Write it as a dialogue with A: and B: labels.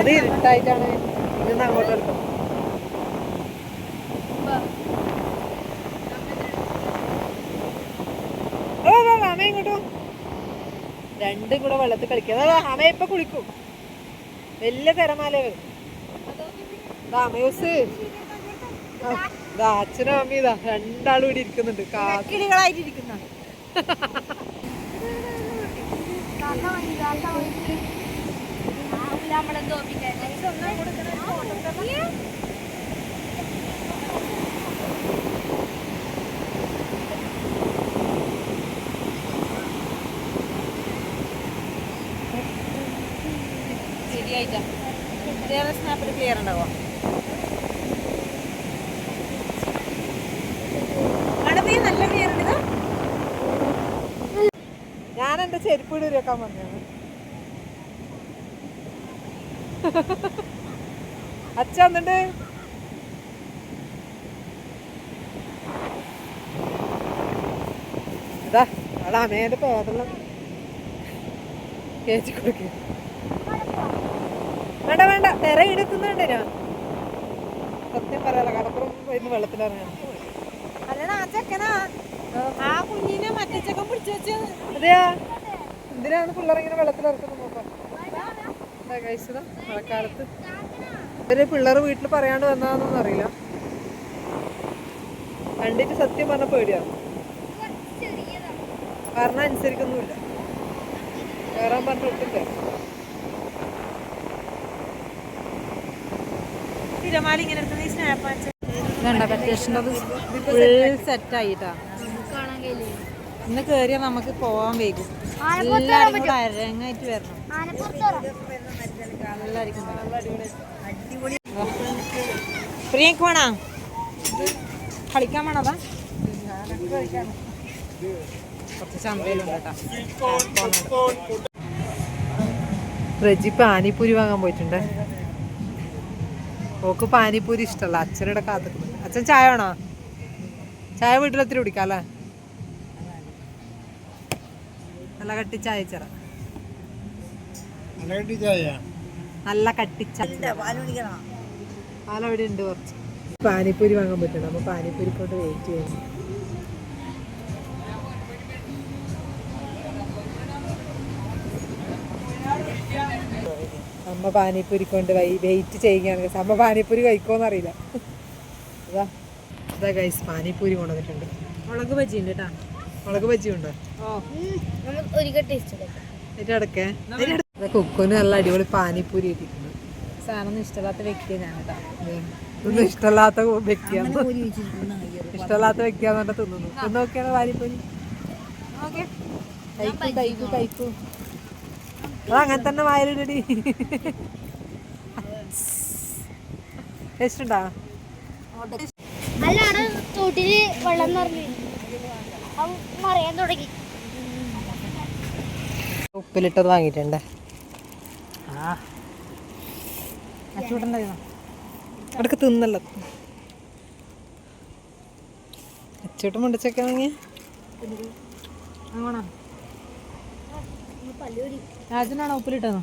A: അത് ഇരുട്ടായിട്ടാണ് ഇന്ന് അങ്ങോട്ട് എടുക്കും അമ്മ ഇങ്ങോട്ടോ രണ്ടും കൂടെ വെള്ളത്തിൽ കളിക്കുക അതാ അമ്മ ഇപ്പൊ കുളിക്കും വലിയ തിരമാല വരും അച്ഛനും അമ്മയും ഇതാ രണ്ടാളും ഇവിടെ ഇരിക്കുന്നുണ്ട് കാ
B: കിളികളായിട്ടിരിക്കുന്ന ശരിയായിട്ടാ. വേറെ സ്നാപ്പിൽ ക്ലിയർ ഉണ്ടാവോ? നല്ല ക്ലിയർ ഉണ്ട്
A: ഞാൻ എന്റെ ചെരുപ്പ് പറഞ്ഞാണ് അച്ഛ വന്നിട്ട് ഇതാ അവിടെ അമ്മേന്റെ പേരെല്ലാം. കേച്ചി കൊടുക്ക. വേണ്ട വേണ്ട തിര എടുക്കുന്നുണ്ട് ഞാൻ. സത്യം പറയാലോ കടപ്പുറം പോയിന്ന് വെള്ളത്തിലിറങ്ങണം
B: അല്ലടാ ആ ചെക്കനാ ആ കുഞ്ഞിനെ മറ്റേ ചെക്കൻ പിടിച്ചു വെച്ചത്
A: അതെയാ? എന്തിനാണ് പിള്ളേർ ഇങ്ങനെ വെള്ളത്തിലിറക്കുന്നത് നോക്കാം കഴിച്ചതാ മഴക്കാലത്ത്. ഇവർ പിള്ളേർ വീട്ടിൽ പറയാണ്ട് വന്നതാണെന്നൊന്നും അറിയില്ല. കണ്ടിട്ട് സത്യം പറഞ്ഞ പേടിയാണ് കാരണം അനുസരിക്കൊന്നുമില്ല. കയറാൻ പറഞ്ഞിട്ടില്ല
B: തിരമാല ഇങ്ങനെ
A: ഫുൾ ഇന്ന് കേറിയാ നമുക്ക് പോവാൻ വൈകും. എല്ലാവരും കൂടെ അരങ്ങായിട്ട് വരണം.
B: പ്രിയക്ക് വേണോ? കളിക്കാൻ വേണതാ
A: കുറച്ച് ചന്തയിലുണ്ട് കേട്ടോ റജി പാനിപ്പൂരി വാങ്ങാൻ പോയിട്ടുണ്ട്. ഓക്ക് പാനിപ്പൂരി ഇഷ്ടമല്ല അച്ഛനോടെ കാത്തു അച്ഛൻ ചായ വേണോ? ചായ വീട്ടിലെത്തിരി കുടിക്കാം അല്ലേ? നല്ല കട്ടി ചായ ചെറ. നല്ല കട്ടിച്ച പാലവിടെ ഉണ്ട് കുറച്ച്. പാനിപ്പൂരി വാങ്ങാൻ പറ്റണം അപ്പൊ പാനിപ്പൂരി കൊണ്ട് വെയിറ്റ് ചെയ്യുന്നു അമ്മ പാനിപ്പൂരി കൊണ്ട് വെയിറ്റ് ചെയ്യുകയാണ്. അമ്മ പാനിപ്പൂരി കഴിക്കോന്നറിയില്ല ഇതാ. ഇതാ ഗൈസ് പാനിപ്പൂരി കൊണ്ടുവന്നിട്ടുണ്ട്.
B: മുളക് ബജി ഉണ്ട് കേട്ടാ.
A: മുളക് ബജി ഉണ്ടോ
C: ഒരിക്കൽ ടേസ്റ്റ്
A: അടക്കേ. കുക്കുന് നല്ല അടിപൊളി പാനിപ്പൂരി ഇട്ടിട്ടുണ്ട്
B: സാധനം ഇഷ്ടമില്ലാത്ത വ്യക്തിയാണ് ഞാൻ കേട്ടോ.
A: ഇതൊന്നും ഇഷ്ടമല്ലാത്ത വ്യക്തിയാണ് ഇഷ്ടമില്ലാത്ത വ്യക്തിയാന്ന് പറഞ്ഞാൽ തിന്നുന്നു. തിന്നു നോക്കിയാണ് പാനിപ്പൂരി.
B: ഓക്കെ.
A: കഴിക്കൂ കഴിക്കൂ കഴിക്കൂ. അത് അങ്ങനെ തന്നെ വായലിടടി. ടേസ്റ്റ് ഉണ്ടാ?
C: അല്ലാണ് തോട്ടിൽ വെള്ളം നിറഞ്ഞു. മറിയാൻ തുടങ്ങി.
A: ഉപ്പിലിട്ടത് വാങ്ങിയിട്ടുണ്ട്.
B: അച്ചൂട്ടുണ്ടായിരുന്നോ
A: അടക്ക് തിന്നല്ലോ. അച്ചോട്ട്
B: മുണ്ടിച്ചേക്കാണെങ്കിൽ
C: പല്ലുപൊടി
B: രാജനാണോ ഉപ്പിലിട്ടതോ?